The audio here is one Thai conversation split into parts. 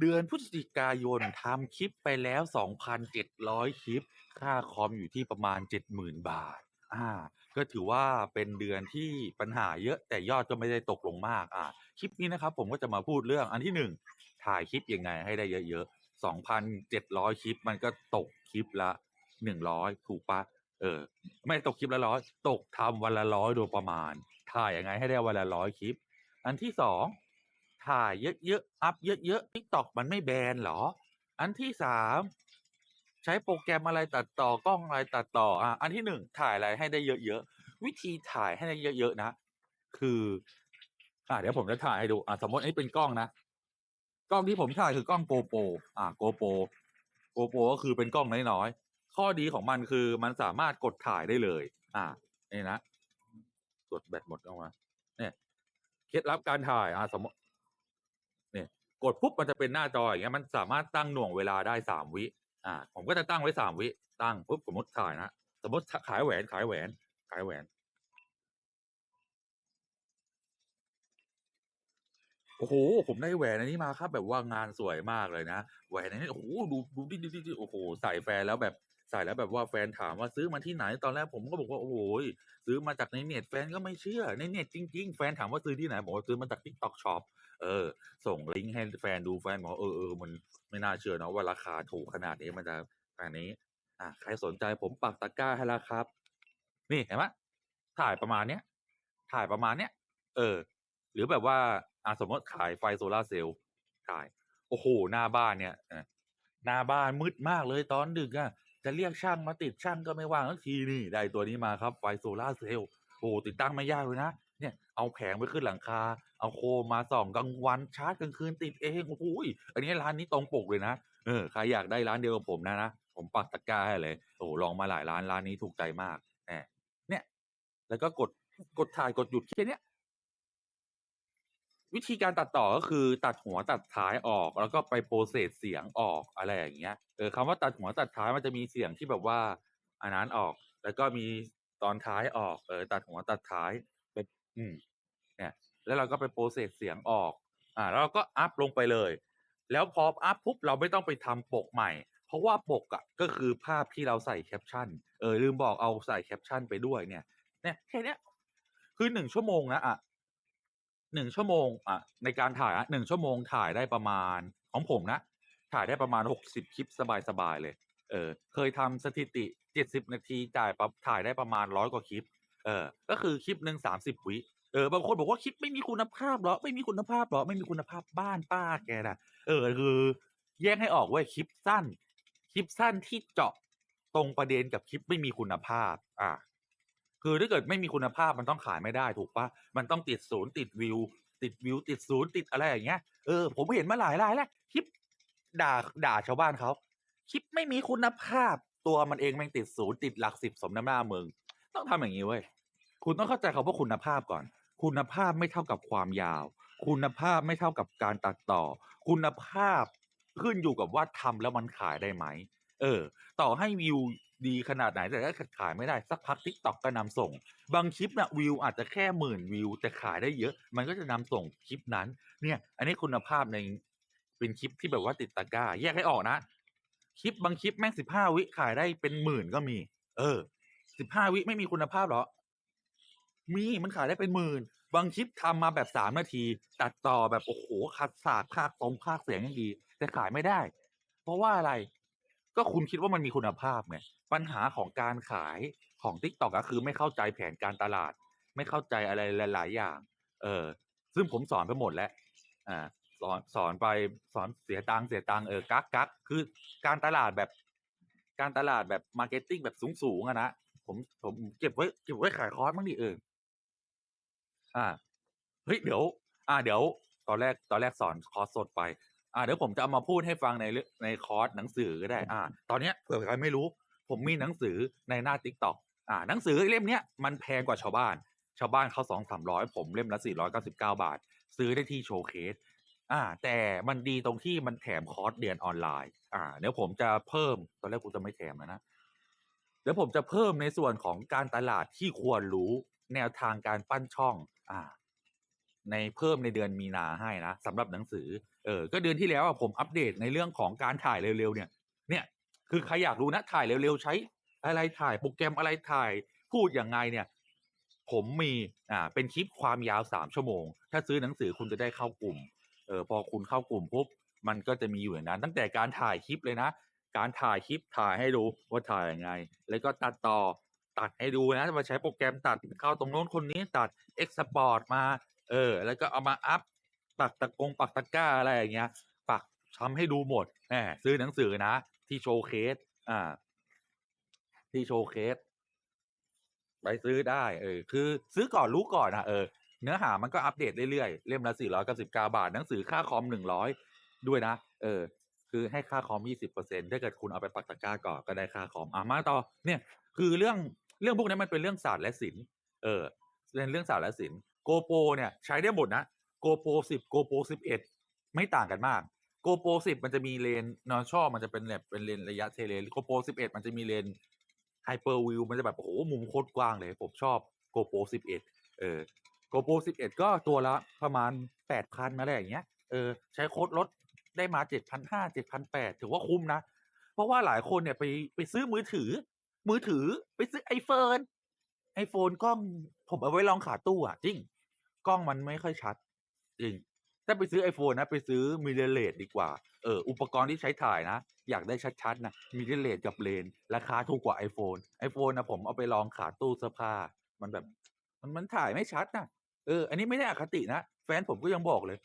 เดือนพฤศจิกายนทำคลิปไปแล้ว 2,700 คลิป ค่าคอมอยู่ที่ประมาณ 70,000 บาท อ่า ก็ถือว่าเป็นเดือนที่ปัญหาเยอะแต่ยอดก็ไม่ได้ตกลงมาก อ่า คลิปนี้นะครับผมก็จะมาพูดเรื่องอันที่1ถ่ายคลิปยังไงให้ได้เยอะๆ 2,700 คลิปมันก็ตกคลิปละ 100 ถูกปล่า?เออ ไม่ตกคลิปละ100ตกทำวันละ100โดยประมาณ ถ่ายยังไงให้ได้วันละ100คลิป อันที่2 ถ่ายเยอะๆ อัปเยอะๆ TikTok มันไม่แบนเหรอ?อันที่3ใช้โปรแกรมอะไรตัดต่อกล้องอะไรตัดต่ออ่าอันที่1ถ่ายอะไรให้ได้เยอะๆ วิธีถ่ายให้ได้เยอะๆนะ คือ อ่าเดี๋ยวผมจะถ่ายให้ดูอ่าสมมติอันนี้เป็นกล้องนะกล้องที่ผมถ่ายคือกล้อง GoPro อ่า GoPro GoPro ก็คือเป็นกล้องน้อยๆ ข้อดีของมันคือมันสามารถกดถ่ายได้เลย อ่านี่นะกดแบตหมดเอามาเนี่ยเคล็ดลับการถ่ายอ่าสมมุเนี่ย กดปุ๊บมันจะเป็นหน้าจออย่างเงี้ยมันสามารถตั้งหน่วงเวลาได้สามวิอ่าผมก็จะตั้งไว้สามวิตั้งปุ๊บสมมติถ่ายนะสมมติขายแหวนขายแหวน ขายแหวน โอ้โหผมได้แหวนอันนี้มาครับ แบบว่างานสวยมากเลยนะแหวนอันนี้โอ้โหดูดูดิดิดิโอ้โหใส่แฟนแล้วแบบ ใส่แล้วแบบว่าแฟนถามว่า"ซื้อมาที่ไหน?"ตอนแรกผมก็บอกว่า"โอ้โฮซื้อมาจากในเน็ต"แฟนก็ไม่เชื่อ"ในเน็ตจริง ๆ"แฟนถามว่า"ซื้อที่ไหน?"บอกว่า"ซื้อมาจาก TikTok Shop" เออ ส่งลิงก์ให้แฟนดูแฟนบอกว่า"เออมันไม่น่าเชื่อเนาะว่าราคาถูกขนาดนี้มันจะขนาดนี้"อ่าใครสนใจผมปักตะกร้าให้แล้วครับ นี่เห็นไหมถ่ายประมาณเนี้ยถ่ายประมาณเนี้ยเออ หรือแบบว่าอ่าสมมติขายไฟโซลาเซลล์ถ่าย โอ้โฮหน้าบ้านเนี่ยหน้าบ้านมืดมากเลยตอนดึกอะ จะเรียกช่างมาติดช่างก็ไม่ว่างสักทีนี่ได้ตัวนี้มาครับไฟโซลาเซลล์โอ้ติดตั้งไม่ยากเลยนะเนี่ยเอาแผงไปขึ้นหลังคา เอาโคมมาส่องกลางวันชาร์จกลางคืนติดเองโอ้โฮอันนี้ร้านนี้ตรงปกเลยนะเออใครอยากได้ร้านเดียวกับผมนะนะผมปักตะกร้าให้เลยโอ้ลองมาหลายร้านร้านนี้ถูกใจมากเนี่ย แล้วก็กดกดถ่ายกดหยุดแค่เนี้ย วิธีการตัดต่อก็คือตัดหัวตัดท้ายออก แล้วก็ไป process เสียงออกอะไรอย่างเงี้ยเออคำว่าตัดหัวตัดท้ายมันจะมีเสียงที่แบบว่าอันนั้นออก แล้วก็มีตอนท้ายออกเออตัดหัวตัดท้ายเป็นอืมเนี่ยแล้วเราก็ไป process เสียงออก อ่า แล้วเราก็อัปลงไปเลย แล้วพออัปปุ๊บเราไม่ต้องไปทำปกใหม่ เพราะว่าปกอะก็คือภาพที่เราใส่แคปชั่นเออลืมบอกเอาใส่แคปชั่นไปด้วยเนี่ยเนี่ยแค่เนี้ยคือ1ชั่วโมงนะอะ 1ชั่วโมงอะในการถ่ายอะ1ชั่วโมงถ่ายได้ประมาณของผมนะ ถ่ายได้ประมาณ60คลิปสบายๆเลย เออ เคยทำสถิติ70นาทีจ่ายปั๊บถ่ายได้ประมาณ100กว่าคลิป เออ ก็คือคลิปหนึ่ง30วิเออบางคนบอกว่า"คลิปไม่มีคุณภาพเหรอ?ไม่มีคุณภาพเหรอ?"ไม่มีคุณภาพบ้านป้าแกนะเออคือแยกให้ออกเว้ยคลิปสั้น คลิปสั้นที่เจาะตรงประเด็นกับคลิปไม่มีคุณภาพ อ่า คือถ้าเกิดไม่มีคุณภาพมันต้องขายไม่ได้ถูกปล่า?มันต้องติด0ติดวิว ติดวิว ติด0ติดอะไรอย่างเงี้ยเออผมเห็นมาหลายรายแล้วคลิปด่าด่าชาวบ้านเขาคลิปไม่มีคุณภาพตัวมันเองแม่งติด0ติดหลัก10สมน้ำหน้ามึงต้องทำอย่างงี้เว้ยคุณต้องเข้าใจคำว่าคุณภาพก่อน คุณภาพไม่เท่ากับความยาว คุณภาพไม่เท่ากับการตัดต่อ คุณภาพขึ้นอยู่กับว่าทำแล้วมันขายได้ไหมเออ ต่อให้วิว ดีขนาดไหนแต่กิดขายไม่ได้สักพัก TikTok ก็นำส่ง บางคลิปน่ะวิวอาจจะแค่10,000วิว แต่ขายได้เยอะ มันก็จะนำส่งคลิปนั้น เนี่ย อันนี้คุณภาพในเป็นคลิปที่แบบว่าติดตะกร้า แยกให้ออกนะ คลิปบางคลิปแม่ง15วิขายได้เป็น10,000ก็มี เออ15วิไม่มีคุณภาพเหรอ?มีมันขายได้เป็น10,000บางคลิปทำมาแบบ3นาที ตัดต่อแบบโอ้โฮคัดฉากพากย์ตรงพากเสียงอย่างดีแต่ขายไม่ได้ เพราะว่าอะไร ก็คุณคิดว่ามันมีคุณภาพไงปัญหาของการขายของ TikTok ก็คือไม่เข้าใจแผนการตลาด ไม่เข้าใจอะไรหลาย ๆ อย่าง เออ ซึ่งผมสอนไปหมดแล้วอาสอนสอนไปสอนเสียตังค์เสียตังค์เออกั๊กๆคือการตลาดแบบการตลาดแบบ marketing แบบสูงๆอะนะผมผมเก็บไว้เก็บไว้ขายคอร์สบ้างดิเอออาเฮ้ยเดี๋ยวอาเดี๋ยว ตอนแรกตอนแรกสอนคอร์สสดไป อาเดี๋ยวผมจะเอามาพูดให้ฟังในในคอร์สหนังสือก็ได้อาตอนเนี้ยเผื่อใครไม่รู้ ผมมีหนังสือในหน้า TikTok อาหนังสือเล่มเนี้ยมันแพงกว่าชาวบ้าน ชาวบ้านเขา200-300ผมเล่มละ499บเก้าบาท ซื้อได้ที่โชว์เคสอาแต่มันดีตรงที่มันแถมคอร์สเรียนออนไลน์อาเดี๋ยวผมจะเพิ่มตอนแรกกูจะไม่แถมนะเดี๋ยวผมจะเพิ่มในส่วนของการตลาดที่ควรรู้แนวทางการปั้นช่องอาในเพิ่มในเดือนมีนาให้นะสำหรับหนังสือ เออก็เดือนที่แล้วอะผมอัปเดตในเรื่องของการถ่ายเร็วๆเนี่ย เนี่ยคือใครอยากรู้นะถ่ายเร็วๆใช้อะไรถ่ายโปรแกรมอะไรถ่ายพูดอยังไงเนี่ย ผมมีอ่าเป็นคลิปความยาวสามชั่วโมง ถ้าซื้อหนังสือคุณจะได้เข้ากลุ่มเออพอคุณเข้ากลุ่มปุ๊บมันก็จะมีอยู่อย่างนั้น ตั้งแต่การถ่ายคลิปเลยนะ การถ่ายคลิปถ่ายให้ดูว่าถ่ายยังไง แล้วก็ตัดต่อตัดให้ดูนะมาใช้โปรแกรมตัดเข้าตรงโน้นคนนี้ตัดเอ็กซ์พอร์ตมา เออ แล้วก็เอามาอัพ ปักตะกงปักตะก้าอะไรอย่างเงี้ยปักทำให้ดูหมดแหมซื้อหนังสือนะ ที่โชว์เคส อ่า ที่โชว์เคส ไปซื้อได้ เออ คือ ซื้อก่อนรู้ก่อนนะเออ เนื้อหามันก็อัปเดตเรื่อยๆ เล่มละสี่ร้อยเก้าสิบเก้าบาท หนังสือค่าคอมหนึ่งร้อยด้วยนะ เออ คือให้ค่าคอมยี่สิบเปอร์เซ็นถ้าเกิดคุณเอาไปปักตะกร้าก่อนก็ได้ค่าคอม อะมาต่อ เนี่ย คือเรื่อง เรื่องพวกนี้มันเป็นเรื่องศาสตร์และศิลป์ เออ เป็นเรื่องศาสตร์และศิลป์ โกโปรเนี่ย ใช้ได้หมดนะ โกโปรสิบโกโปรสิบเอ็ดไม่ต่างกันมากโกโปรสิบมันจะมีเลนนอชอมันจะเป็นแบบเป็นเลนระยะเทเลโกโปรสิบเอ็ดมันจะมีเลนไฮเปอร์วิวมันจะแบบโอ้โหมุมโคตรกว้างเลย ผมชอบโกโปรสิบเอ็ดเออโกโปรสิบเอ็ดก็ตัวละประมาณแปดพันอะไรอย่างเงี้ยเออใช้โค้ดลดได้มาเจ็ดพันห้าเจ็ดพันแปดถือว่าคุ้มนะ เพราะว่าหลายคนเนี่ยไปไปซื้อมือถือ มือถือไปซื้อไอโฟนไอโฟนกล้องผมเอาไว้ลองขาตู้อะ จริง กล้องมันไม่ค่อยชัด จริงถ้าไปซื้อ iPhone นะ ไปซื้อมิเรเลสดีกว่า เออ อุปกรณ์ที่ใช้ถ่ายนะ อยากได้ชัดๆนะมิเรเลสกับเลน ราคาถูกกว่า iPhone iPhone นะผมเอาไปลองขาตู้เสื้อผ้า มันแบบ มันมันถ่ายไม่ชัดนะเออ อันนี้ไม่ได้อคตินะ แฟนผมก็ยังบอกเลย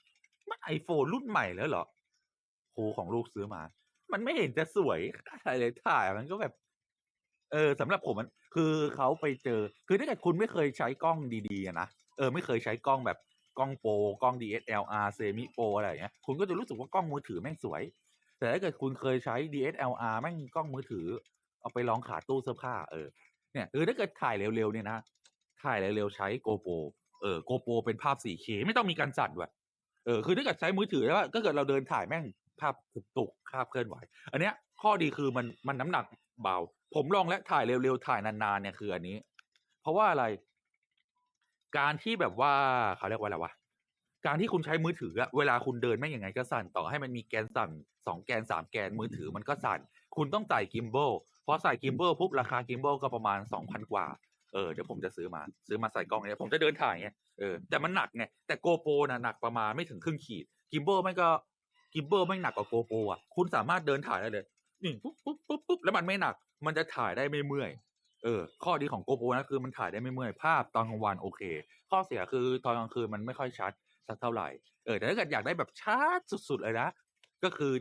มันไอโฟนรุ่นใหม่แล้วเหรอครูของลูกซื้อมา มันไม่เห็นจะสวยอะไรเลยถ่ายมันก็แบบ เออสำหรับผมมัน คือเขาไปเจอ คือถ้าเกิดคุณไม่เคยใช้กล้องดีๆนะเออ ไม่เคยใช้กล้องแบบ กล้องโปรกล้อง DSLR เซมิโปรอะไรอย่างเงี้ยคุณก็จะรู้สึกว่ากล้องมือถือแม่งสวย แต่ถ้าเกิดคุณเคยใช้ DSLR แม่งกล้องมือถือ เอาไปลองขาตู้เสื้อผ้าเออเนี่ยเออถ้าเกิดถ่ายเร็วๆเนี่ยนะถ่ายเร็วๆใช้ GoPro เออ GoPro เป็นภาพ 4K ไม่ต้องมีการสั่นด้วยเออคือถ้าเกิดใช้มือถือแล้วก็เกิดเราเดินถ่ายแม่งภาพตุกภาพเคลื่อนไหว อันเนี้ยข้อดีคือมันมันน้ำหนักเบา ผมลองแล้วถ่ายเร็วๆถ่ายนานๆเนี่ยคืออันนี้ เพราะว่าอะไร การที่แบบว่าเขาเรียกว่าอะไรวะการที่คุณใช้มือถืออะเวลาคุณเดินไม่ยังไงก็สั่นต่อให้มันมีแกนสั่นสองแกนสามแกนมือถือมันก็สั่น คุณต้องใส่กิมเบ a ลพอใส่กิมเบ a ลปุ๊บราคากิมเบ a ลก็ประมาณสองพันกว่าเออเดี๋ยวผมจะซื้อมาซื้อมาใส่กล้องเนี่ยผมจะเดินถ่ายไงเออแต่มันหนักไงแต่โกโปรนะหนักประมาณไม่ถึงครึ่งขีดกิมเบ a ลไม่ก็กิมเบ a ลไม่หนักกว่าโกโปรอะคุณสามารถเดินถ่ายได้เลยนี่ปุ๊บปุ๊บปุ๊บปุ๊บแล้วมันไม่หนัก มันจะถ่ายได้ไม่เมื่อย เออ ข้อดีของโกโปรนะคือมันถ่ายได้ไม่เมื่อยภาพตอนกลางวันโอเค ข้อเสียคือตอนกลางคืนมันไม่ค่อยชัดสักเท่าไหร่ เออแต่ถ้าเกิดอยากได้แบบชัดสุดๆเลยนะ ก็คือ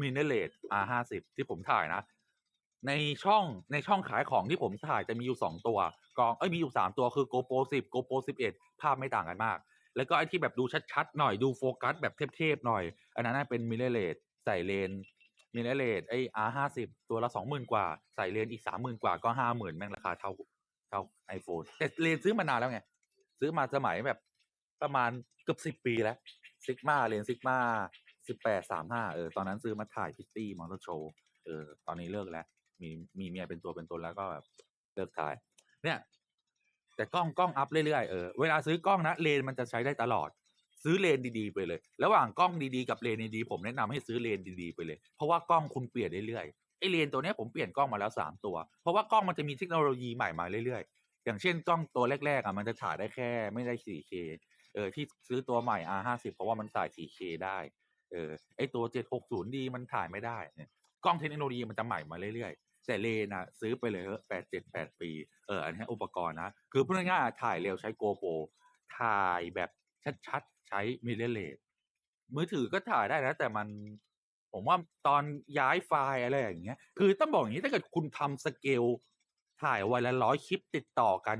มินเนเลต R ห้าสิบที่ผมถ่ายนะ ในช่องในช่องขายของที่ผมถ่ายจะมีอยู่สองตัว กองเอ้ยมีอยู่สามตัวคือ GoPro 10 GoPro 11ภาพไม่ต่างกันมาก แล้วก็ไอ้ที่แบบดูชัดๆหน่อยดูโฟกัสแบบเทพๆหน่อย อันนั้นเป็นมิเรเลตใส่เลน มิเรเลตไอ้ R ห้าสิบตัวละสองหมื่นกว่า ใส่เลนอีกสามหมื่นกว่าก็ห้าหมื่นแม่งราคาเท่าเท่า iPhone แต่เลนซื้อมานานแล้วไง ซื้อมาสมัยแบบประมาณเกือบสิบปีแล้วซิกมาเลนซิกมาสิบแปดสามห้าเออตอนนั้นซื้อมาถ่ายพิตตี้มอเตอร์โชว์เออตอนนี้เลิกแล้ว มีมีเมียเป็นตัวเป็นตนแล้วก็แบบเลิกถ่าย เนี่ย แต่กล้องกล้องอัพเรื่อยๆเออเวลาซื้อกล้องนะเลนมันจะใช้ได้ตลอด ซื้อเลนดีๆไปเลย ระหว่างกล้องดีๆกับเลนดีๆผมแนะนำให้ซื้อเลนดีๆไปเลย เพราะว่ากล้องคุณเปลี่ยนเรื่อยๆไอเลนตัวนี้ผมเปลี่ยนกล้องมาแล้วสามตัว เพราะว่ากล้องมันจะมีเทคโนโลยีใหม่มาเรื่อยๆ อย่างเช่นกล้องตัวแรกๆอะมันจะถ่ายได้แค่ไม่ได้ 4K เออที่ซื้อตัวใหม่ R50 เพราะว่ามันถ่าย 4K ได้เออไอตัว 760D มันถ่ายไม่ได้เนี่ยกล้องเทคโนโลยีมันจะใหม่มาเรื่อยๆ แต่เลนอะซื้อไปเลยแปดเจ็ดแปดปีเอออันนี้อุปกรณ์นะ คือพูดง่ายๆถ่ายเร็วใช้โกโปรถ่ายแบบชัดๆ ใช้มิเรเลสมือถือก็ถ่ายได้นะ แต่มันผมว่าตอนย้ายไฟล์อะไรอย่างเงี้ย คือต้องบอกอย่างนี้ถ้าเกิดคุณทำสเกลถ่ายวันละร้อยคลิปติดต่อกัน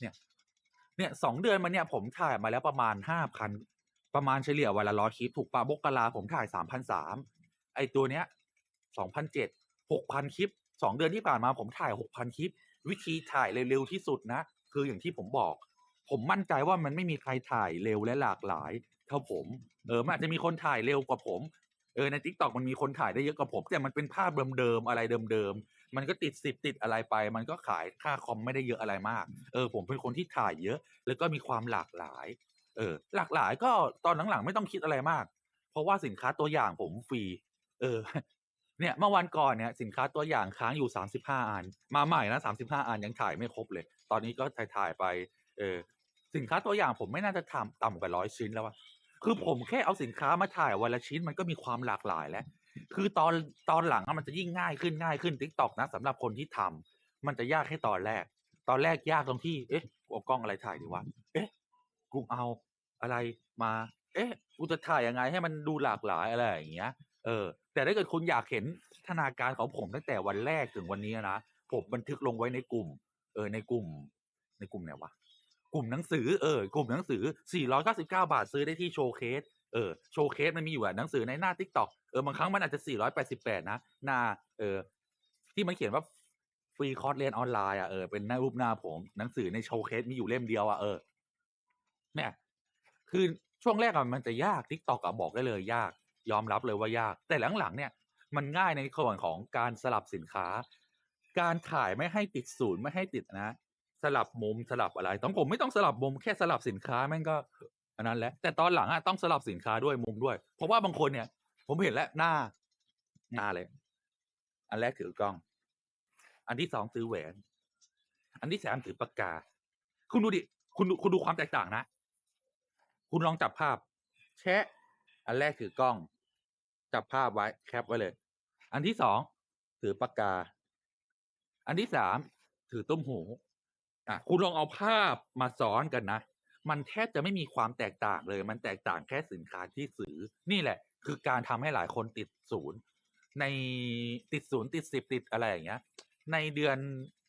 เนี่ย เนี่ยสองเดือนมาเนี่ย ผมถ่ายมาแล้วประมาณห้าพันประมาณเฉลี่ยวันละร้อยคลิปถูกปะบกกลาผมถ่ายสามพันสามไอตัวเนี้ยสองพันเจ็ดหกพันคลิปสองเดือนที่ผ่านมาผมถ่ายหกพันคลิป วิธีถ่ายเร็วๆที่สุดนะ คืออย่างที่ผมบอก ผมมั่นใจว่ามันไม่มีใครถ่ายเร็วและหลากหลายเท่าผม เออมันอาจจะมีคนถ่ายเร็วกว่าผมเออในทิกตอกมันมีคนถ่ายได้เยอะกว่าผม แต่มันเป็นภาพเดิมๆอะไรเดิมๆมันก็ติดสิบติดอะไรไป มันก็ขายค่าคอมไม่ได้เยอะอะไรมาก เออ ผมเป็นคนที่ถ่ายเยอะ แล้วก็มีความหลากหลาย เออ หลากหลายก็ตอนหลังๆไม่ต้องคิดอะไรมาก เพราะว่าสินค้าตัวอย่างผมฟรี เออ เนี่ยเมื่อวันก่อนเนี่ยสินค้าตัวอย่างค้างอยู่สามสิบห้าอัน มาใหม่นะสามสิบห้าอันยังถ่ายไม่ครบเลย ตอนนี้ก็ถ่ายถ่ายไป เออ สินค้าตัวอย่างผมไม่น่าจะทำต่ำกว่าร้อยชิ้นแล้วอะคือผมแค่เอาสินค้ามาถ่ายวันละชิ้นมันก็มีความหลากหลายแล้ว คือตอนตอนหลังมันจะยิ่งง่ายขึ้นง่ายขึ้นทิกตอกนะสำหรับคนที่ทำมันจะยากแค่ตอนแรก ตอนแรกยากตรงที่เอ๊ะกูเอากล้องอะไรถ่ายดีวะเอ๊ะกูเอาอะไรมา เอ๊ะกูจะถ่ายยังไงให้มันดูหลากหลายอะไรอย่างเงี้ย เออ แต่ถ้าเกิดคุณอยากเห็นพัฒนาการของผมตั้งแต่วันแรกถึงวันนี้นะผมบันทึกลงไว้ในกลุ่ม เออในกลุ่ม ในกลุ่มไหนวะ กลุ่มหนังสือเออกลุ่มหนังสือ 499 บาทซื้อได้ที่โชว์เคสเออโชว์เคสมันมีอยู่อะหนังสือในหน้า TikTok เออบางครั้งมันอาจจะ 488 นะหน้าเออที่มันเขียนว่าฟรีคอร์สเรียนออนไลน์อะเออเป็นหน้ารูปหน้าผมหนังสือในโชว์เคสมีอยู่เล่มเดียวอะเออเนี่ยคือช่วงแรกอะมันจะยาก TikTok อะบอกได้เลยยาก ยอมรับเลยว่ายาก แต่หลังๆเนี่ย มันง่ายในส่วนของการสลับสินค้า การถ่ายไม่ให้ติดศูนย์ไม่ให้ติดนะ สลับมุมสลับอะไรต้องผมไม่ต้องสลับมุมแค่สลับสินค้าแม่งก็อันนั้นแหละ แต่ตอนหลังอะต้องสลับสินค้าด้วยมุมด้วย เพราะว่าบางคนเนี่ย ผมเห็นแล้วหน้าหน้าเลย อันแรกถือกล้อง อันที่สองถือแหวน อันที่สามถือปากกา คุณดูดิคุณคุณดูความแตกต่างนะ คุณลองจับภาพ แชะ อันแรกถือกล้อง จับภาพไว้แคปไว้เลย อันที่สองถือปากกา อันที่สามถือต้มหู อะคุณลองเอาภาพมาซ้อนกันนะ มันแทบจะไม่มีความแตกต่างเลย มันแตกต่างแค่สินค้าที่ซื้อ นี่แหละ คือการทำให้หลายคนติดศูนย์ ในติดศูนย์ติดสิบติดอะไรอย่างเงี้ย ในเดือน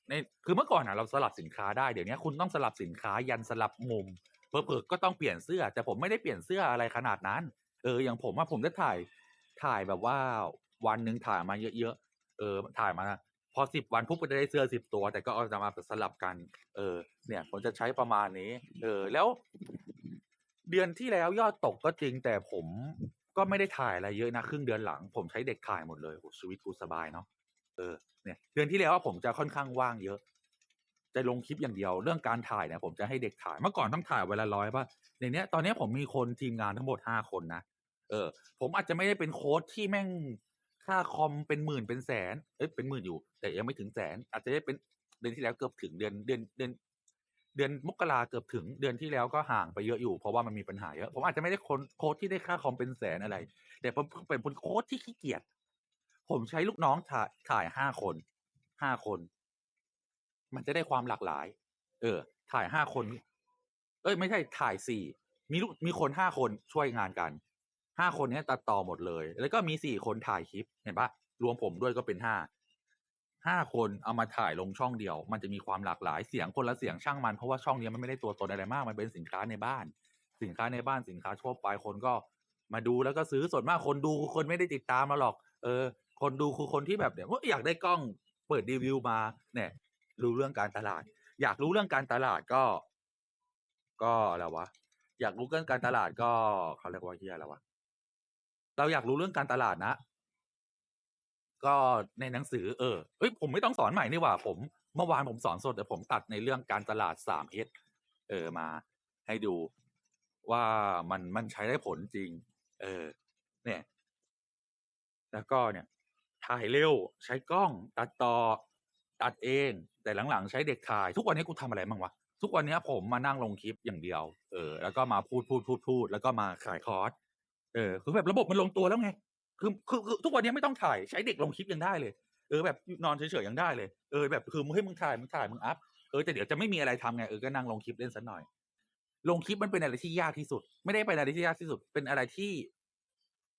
ในคือเมื่อก่อนอะเราสลับสินค้าได้ เดี๋ยวนี้คุณต้องสลับสินค้ายันสลับมุมเผลอๆก็ต้องเปลี่ยนเสื้อ แต่ผมไม่ได้เปลี่ยนเสื้ออะไรขนาดนั้น เออ อย่างผมว่าผมจะถ่ายถ่ายแบบว่าวันหนึ่งถ่ายมาเยอะๆ เออ ถ่ายมา พอสิบวันปุ๊บก็จะได้เสื้อสิบตัว แต่ก็เอาจะมาสลับกัน เออ เนี่ย ผมจะใช้ประมาณนี้ เออ แล้ว เดือนที่แล้วยอดตกก็จริง แต่ผมก็ไม่ได้ถ่ายอะไรเยอะนะครึ่งเดือนหลัง ผมใช้เด็กถ่ายหมดเลยโอ้ชีวิตกูสบายเนาะเออเนี่ยเดือนที่แล้วผมจะค่อนข้างว่างเยอะ จะลงคลิปอย่างเดียว เรื่องการถ่ายเนี่ย ผมจะให้เด็กถ่ายเมื่อก่อนต้องถ่ายเวลาร้อยป่ะในเนี้ยตอนนี้ผมมีคนทีมงานทั้งหมดห้าคนนะเออ ผมอาจจะไม่ได้เป็นโค้ดที่แม่ง ค่าคอมเป็นหมื่นเป็นแสน เอ้ยเป็นหมื่นอยู่ แต่ยังไม่ถึงแสน อาจจะได้เป็นเดือนที่แล้วเกือบถึงเดือนเดือนเดือน เดือนมกราเกือบถึง เดือนที่แล้วก็ห่างไปเยอะอยู่เพราะว่ามันมีปัญหาเยอะผมอาจจะไม่ได้คนโค้ดที่ได้ค่าคอมเป็นแสนอะไร แต่ผมเป็นคนโค้ดที่ขี้เกียจผมใช้ลูกน้องถ่ายถ่ายห้าคนห้าคน มันจะได้ความหลากหลาย เออ ถ่ายห้าคน เอ้ย ไม่ใช่ถ่ายสี่มีลูกมีคนห้าคนช่วยงานกัน ห้าคนนี้ตัดต่อหมดเลย แล้วก็มีสี่คนถ่ายคลิปเห็นปะรวมผมด้วยก็เป็นห้าห้าคนเอามาถ่ายลงช่องเดียว มันจะมีความหลากหลายเสียงคนละเสียงช่างมันเพราะว่าช่องนี้มันไม่ได้ตัวตนอะไรมาก มันเป็นสินค้าในบ้าน สินค้าในบ้านสินค้าทั่วไปคนก็มาดูแล้วก็ซื้อส่วนมากคนดูคือคนไม่ได้ติดตามมาหรอก เออ คนดูคือคนที่แบบเนี่ยอยากได้กล้องเปิดรีวิวมาเนี่ยรู้เรื่องการตลาด อยากรู้เรื่องการตลาดก็ ก็อะไรวะอยากรู้เรื่องการตลาดก็เขาเรียกว่าเฮียอะไรวะ เราอยากรู้เรื่องการตลาดนะ ก็ในหนังสือเออเอ้ยผมไม่ต้องสอนใหม่นี่หว่า ผมเมื่อวานผมสอนสดแต่ผมตัดในเรื่องการตลาดสามเฮดเออมา ให้ดูว่ามันมันใช้ได้ผลจริง เออ เนี่ย แล้วก็เนี่ยถ่ายเร็ว ใช้กล้อง ตัดต่อ ตัดเอง แต่หลังๆ ใช้เด็กถ่าย ทุกวันนี้กูทำอะไรบ้างวะทุกวันนี้ผมมานั่งลงคลิปอย่างเดียว เออ แล้วก็มาพูดพูดพูดพูด แล้วก็มาขายคอร์ส เออคือแบบระบบมันลงตัวแล้วไงคือคือคือทุกวันนี้ไม่ต้องถ่ายใช้เด็กลงคลิปยังได้เลยเออแบบนอนเฉยๆยังได้เลยเออแบบคือมึงให้มึงถ่ายมึงถ่ายมึงอัพเออแต่เดี๋ยวจะไม่มีอะไรทำไงเออก็นั่งลงคลิปเล่นสักหน่อย ลงคลิปมันเป็นอะไรที่ยากที่สุด ไม่ได้เป็นอะไรที่ยากที่สุด เป็นอะไรที่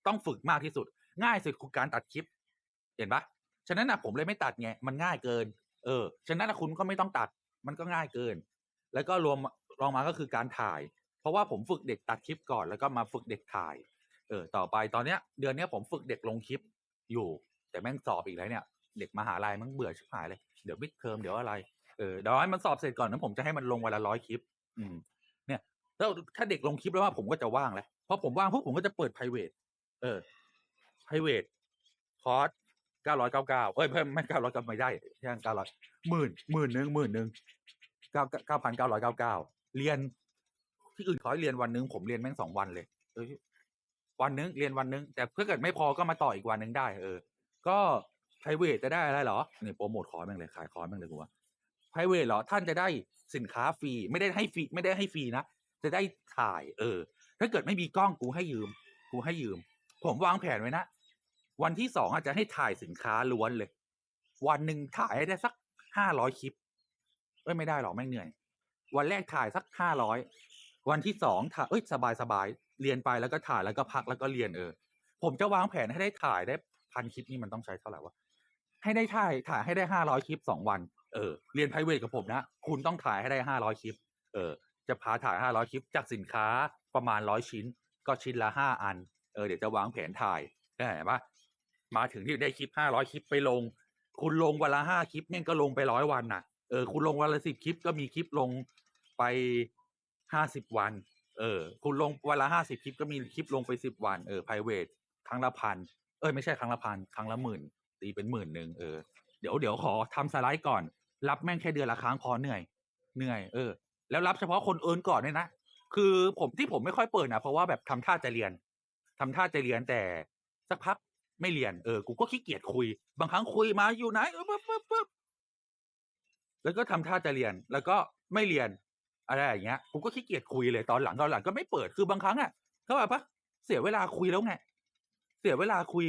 ต้องฝึกมากที่สุด ง่ายสุดคือการตัดคลิป เห็นปะฉะนั้นนะผมเลยไม่ตัดไงมันง่ายเกิน เออ ฉะนั้นนะคุณก็ไม่ต้องตัด มันก็ง่ายเกิน แล้วก็รวมรองมาก็คือการถ่าย เพราะว่าผมฝึกเด็กตัดคลิปก่อนแล้วก็มาฝึกเด็กถ่าย เออต่อไปตอนเนี้ย เดือนเนี้ยผมฝึกเด็กลงคลิปอยู่ แต่แม่งสอบอีกแล้วเนี่ย เด็กมหาลัยมันเบื่อชิบหายเลยเดี๋ยวมิดเทอมเดี๋ยวอะไรเออเดี๋ยวให้มันสอบเสร็จก่อนนะผมจะให้มันลงวันละร้อยคลิป อืม เนี่ยแล้วถ้าเด็กลงคลิปแล้วว่าผมก็จะว่างแล้วพอผมว่างพวกผมก็จะเปิด p r i v a t เออ p r i v a t คอร์สเก้าร้อยเก้าเก้าเอ้ยเพิ่มไม่เก้าร้อยก็ไม่ได้แค่เก้าร้อยหมื่นหมื่นหนึ่งหมื่นหนึ่งเก้าเก้าพันเก้าร้อยเก้าเก้าเรียนที่อื่นขอให้เรียนวันหนึงผมเรียนแม่งสองวันเลยเอ้ย วันนึงเรียนวันนึง แต่ถ้าเกิดไม่พอก็มาต่ออีกวันนึงได้เออ ก็ private จะได้อะไรเหรอนี่โปรโมทคอร์สแม่งเลยขายคอร์สแม่งเลยกูว่า private เหรอท่านจะได้สินค้าฟรีไม่ได้ให้ฟรีไม่ได้ให้ฟรีนะจะได้ถ่าย เออ ถ้าเกิดไม่มีกล้องกูให้ยืม กูให้ยืม ผมวางแผนไว้นะ วันที่สองอาจจะให้ถ่ายสินค้าล้วนเลย วันหนึ่งถ่ายให้ได้สักห้าร้อยคลิปเอ้ยไม่ได้หรอกแม่งเหนื่อย วันแรกถ่ายสักห้าร้อยวันที่สองถ่ายเอ้ยสบายสบาย เรียนไปแล้วก็ถ่ายแล้วก็พักแล้วก็เรียนเออ ผมจะวางแผนให้ได้ถ่ายได้พันคลิปนี่มันต้องใช้เท่าไหร่วะให้ได้ถ่ายถ่ายให้ได้ห้าร้อยคลิปสองวันเออเรียนไพรเวทกับผมนะคุณต้องถ่ายให้ได้ห้าร้อยคลิป เออ จะพาถ่ายห้าร้อยคลิปจากสินค้าประมาณร้อยชิ้น ก็ชิ้นละห้าอัน เออเดี๋ยวจะวางแผนถ่ายได้เห็นปะมาถึงที่ได้คลิปห้าร้อยคลิปไปลง คุณลงวันละห้าคลิปเนี่ยก็ลงไปร้อยวันน่ะเออคุณลงวันละสิบคลิปก็มีคลิปลงไปห้าสิบวัน เออ คุณลงวันละห้าสิบคลิปก็มีคลิปลงไปสิบวัน เออ private ครั้งละพัน เอ้ยไม่ใช่ครั้งละพัน ครั้งละหมื่น ตีเป็นหมื่นหนึ่งเออ เดี๋ยวเดี๋ยวขอทำสไลด์ก่อน รับแม่งแค่เดือนละครั้งพอเหนื่อย เหนื่อย เออ แล้วรับเฉพาะคนเอินก่อนเนี่ยนะ คือผมที่ผมไม่ค่อยเปิดนะเพราะว่าแบบทำท่าจะเรียนทำท่าจะเรียนแต่สักพักไม่เรียน เออ กูก็ขี้เกียจคุย บางครั้งคุยมาอยู่ไหนเออปึ๊บปึ๊บปึ๊บแล้วก็ทำท่าจะเรียน แล้วก็ไม่เรียน อะไรอย่างเงี้ยกูก็ขี้เกียจคุยเลยตอนหลังตอนหลังก็ไม่เปิดคือบางครั้งอะเขาแบบปะเสียเวลาคุยแล้วไงเสียเวลาคุย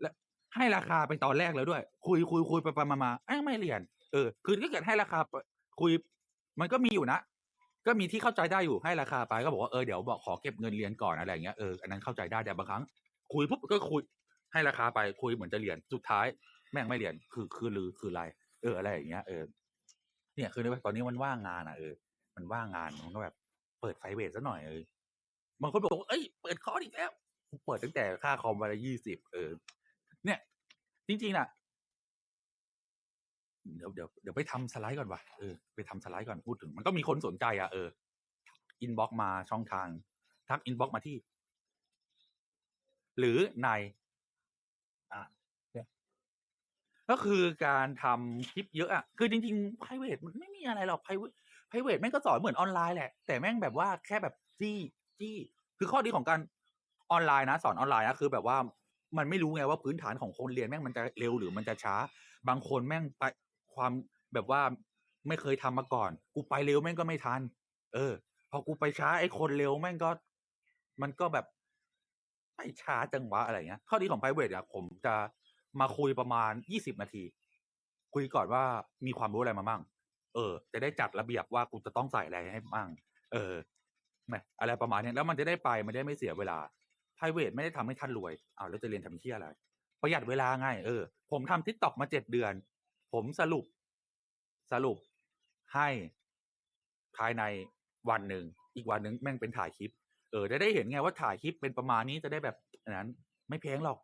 และให้ราคาไปตอนแรกแล้วด้วย คุยคุยคุยไปไปมามาเอ้ไม่เรียนเออคือถ้าเกิดให้ราคาไปคุย มันก็มีอยู่นะก็มีที่เข้าใจได้อยู่ให้ราคาไปก็บอกว่าเออเดี๋ยวบอกขอเก็บเงินเรียนก่อนอะไรอย่างเงี้ยเอออันนั้นเข้าใจได้แต่บางครั้ง คุยปุ๊บก็คุย ให้ราคาไปคุยเหมือนจะเรียนสุดท้าย แม่งไม่เรียนคือคือลือคืออะไรเอออะไรอย่างเงี้ยเออ เนี่ยคือในตอนนี้มันว่างงานอะเออมันว่างงานมันก็แบบเปิดไฟเวทซะหน่อยเออบางคนบอกเอ้ยเปิดคอร์สอีกแล้วเปิดตั้งแต่ค่าคอมวันละยี่สิบเออ เนี่ย จริงๆน่ะเดี๋ยวเดี๋ยวเดี๋ยวไปทำสไลด์ก่อนว่ะเออไปทำสไลด์ก่อนพูดถึง มันก็มีคนสนใจอะเอออินบ็อกมาช่องทาง ทักอินบ็อกมาที่ หรือในอะ ก็คือการทำคลิปเยอะอะคือจริงๆ p r i v a t มันไม่มีอะไรหรอก private private แม่งก็สอนเหมือนออนไลน์แหละ แต่แม่งแบบว่าแค่แบบจี้จี้คือข้อดีของการออนไลน์นะ สอนออนไลน์นะคือแบบว่ามันไม่รู้ไงว่าพื้นฐานของคนเรียนแม่งมันจะเร็วหรือมันจะช้า บางคนแม่งไปความแบบว่าไม่เคยทำมาก่อน กูไปเร็วแม่งก็ไม่ทัน เออ พอกูไปช้าไอ้คนเร็วแม่งก็ มันก็แบบไปช้าจังวะอะไรเงี้ย ข้อดีของ private อะผมจะ มาคุยประมาณยี่สิบนาที คุยก่อนว่ามีความรู้อะไรมาบ้างเออ จะได้จัดระเบียบว่ากูจะต้องใส่อะไรให้บ้างเออแหมอะไรประมาณนี้แล้วมันจะได้ไปมันได้ไม่เสียเวลา private ไม่ได้ทำให้ท่านรวยอ้าวแล้วจะเรียนทำเที่ยอะไร ประหยัดเวลาง่ายเออ ผมทำทิกตอกมาเจ็ดเดือน ผมสรุป สรุปให้ภายในวันหนึ่ง อีกวันหนึ่งแม่งเป็นถ่ายคลิป เออ ได้ได้เห็นไงว่าถ่ายคลิปเป็นประมาณนี้จะได้แบบนั้น ไม่แพงหรอก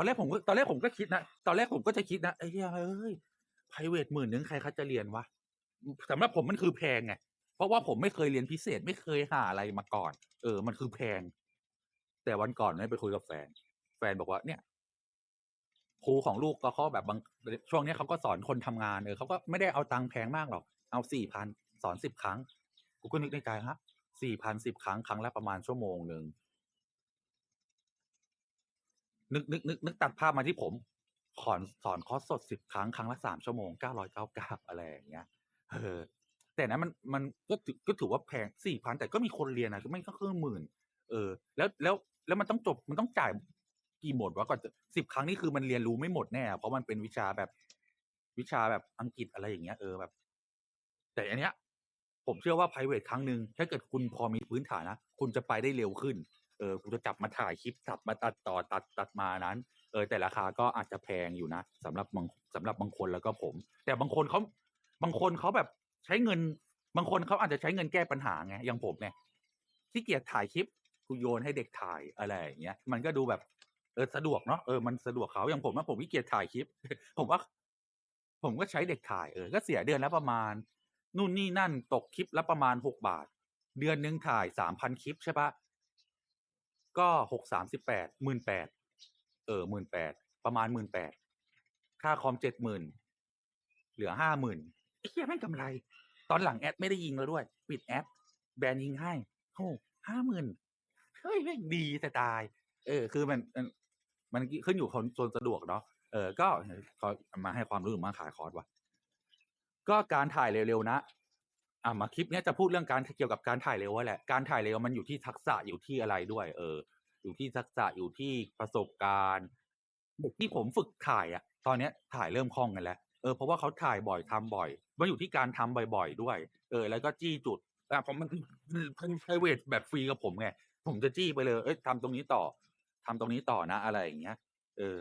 อนแรกผมก็ตอนแรกผมก็คิดนะตอนแรกผมก็จะคิดนะไอ้เหี้ยเอ้ยไพรเวทหมื่นหนึ่งใครเขาจะเรียนวะสำหรับผมมันคือแพงไงเพราะว่าผมไม่เคยเรียนพิเศษไม่เคยหาอะไรมาก่อน เออ มันคือแพง แต่วันก่อนเนี่ยไปคุยกับแฟน แฟนบอกว่า เนี่ยครูของลูกก็เขาแบบบางช่วงนี้เขาก็สอนคนทำงานเออเขาก็ไม่ได้เอาตังค์แพงมากหรอก เอาสี่พันสอนสิบครั้ง กูก็นึกในใจฮะสี่พันสิบครั้งครั้งละประมาณชั่วโมงหนึ่ง นึกนึกนึกนึกตัดภาพมาที่ผมสอนสอนคอร์สสดสิบครั้งครั้งละสามชั่วโมงเก้าร้อยเก้าเก้าอะไรอย่างเงี้ยเออแต่นั้นมันมันก็ถือก็ถือว่าแพงสี่พันแต่ก็มีคนเรียนนะไม่ก็ครึ่งหมื่น เออ แล้วแล้วแล้วมันต้องจบมันต้องจ่ายกี่หมดวะก่อนสิบครั้งนี่คือมันเรียนรู้ไม่หมดแน่ เพราะมันเป็นวิชาแบบวิชาแบบอังกฤษอะไรอย่างเงี้ยเออแบบ แต่อันเนี้ย ผมเชื่อว่า private ครั้งหนึ่งถ้าเกิดคุณพอมีพื้นฐานนะคุณจะไปได้เร็วขึ้น เออคุณจะจับมาถ่ายคลิปจับมาตัดต่อตัดตัดมานั้น เออแต่ราคาก็อาจจะแพงอยู่นะสำหรับบางสำหรับบางคนแล้วก็ผม แต่บางคนเขาบางคนเขาแบบใช้เงิน บางคนเขาอาจจะใช้เงินแก้ปัญหาไงอย่างผมเนี่ยที่เกียจถ่ายคลิปกูโยนให้เด็กถ่ายอะไรอย่างเงี้ยมันก็ดูแบบเออสะดวกเนาะเออมันสะดวกเขาอย่างผมว่าผมขี้เกียจถ่ายคลิป ผมว่า ผมก็ใช้เด็กถ่ายเออก็เสียเดือนละประมาณ นู่นนี่นั่นตกคลิปละประมาณหกบาท เดือนหนึ่งถ่ายสามพันคลิปใช่ปะ ก็หกสามสิบแปดหมื่นแปดเออหมื่นแปดประมาณหมื่นแปดค่าคอมเจ็ดหมื่นเหลือห้าหมื่นไอ้เหี้ยแม่งกำไร ตอนหลังแอดไม่ได้ยิงแล้วด้วย ปิดแอดแบรนด์ยิงให้โอ้ห้าหมื่นเฮ้ยแม่งดีจะตาย เออ คือมันมันมันขึ้นอยู่คนส่วนสะดวกเนาะเออ ก็ขอมาให้ความรู้หรือมาขายคอร์สวะก็การถ่ายเร็วๆนะ อะมาคลิปเนี้ยจะพูดเรื่องการเกี่ยวกับการถ่ายเร็วว่าแหละการถ่ายเร็วมันอยู่ที่ทักษะอยู่ที่อะไรด้วย เออ อยู่ที่ทักษะอยู่ที่ประสบการณ์เด็กที่ผมฝึกถ่ายอะตอนเนี้ยถ่ายเริ่มคล่องกันแล้วเออเพราะว่าเขาถ่ายบ่อยทำบ่อยมันอยู่ที่การทำบ่อย ๆ ด้วย เออ แล้วก็จี้จุดอะผมมันมันไพรเวทแบบฟรีกับผมไงผมจะจี้ไปเลย เอ้ยทำตรงนี้ต่อทำตรงนี้ต่อนะ อะไรอย่างเงี้ย เออ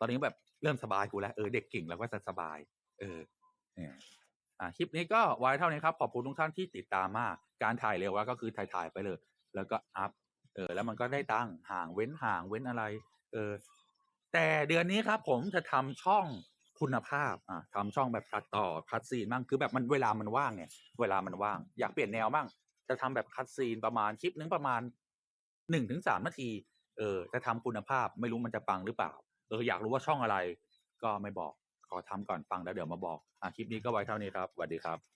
ตอนนี้แบบเริ่มสบายกูแล้วเออเด็กเก่งแล้วก็จะสบาย เออเนี่ย อ่าคลิปนี้ก็ไว้เท่านี้ครับ ขอบคุณทุกท่านที่ติดตามมาก การถ่ายเร็วว่าก็คือถ่ายถ่ายไปเลย แล้วก็อัพเออแล้วมันก็ได้ตังห่างเว้นห่างเว้นอะไร เออ แต่เดือนนี้ครับผมจะทำช่องคุณภาพอ่าทำช่องแบบตัดต่อคัดซีนบ้างคือแบบมันเวลามันว่างไงเวลามันว่าง อยากเปลี่ยนแนวบ้างจะทำแบบคัดซีนประมาณคลิปนึงประมาณหนึ่งถึงสามนาที เออจะทำคุณภาพไม่รู้มันจะปังหรือเปล่า เอออยากรู้ว่าช่องอะไร ก็ไม่บอก ขอทำก่อนฟังแล้วเดี๋ยวมาบอกอคลิปนี้ก็ไว้เท่านี้ครับสวัสดีครับ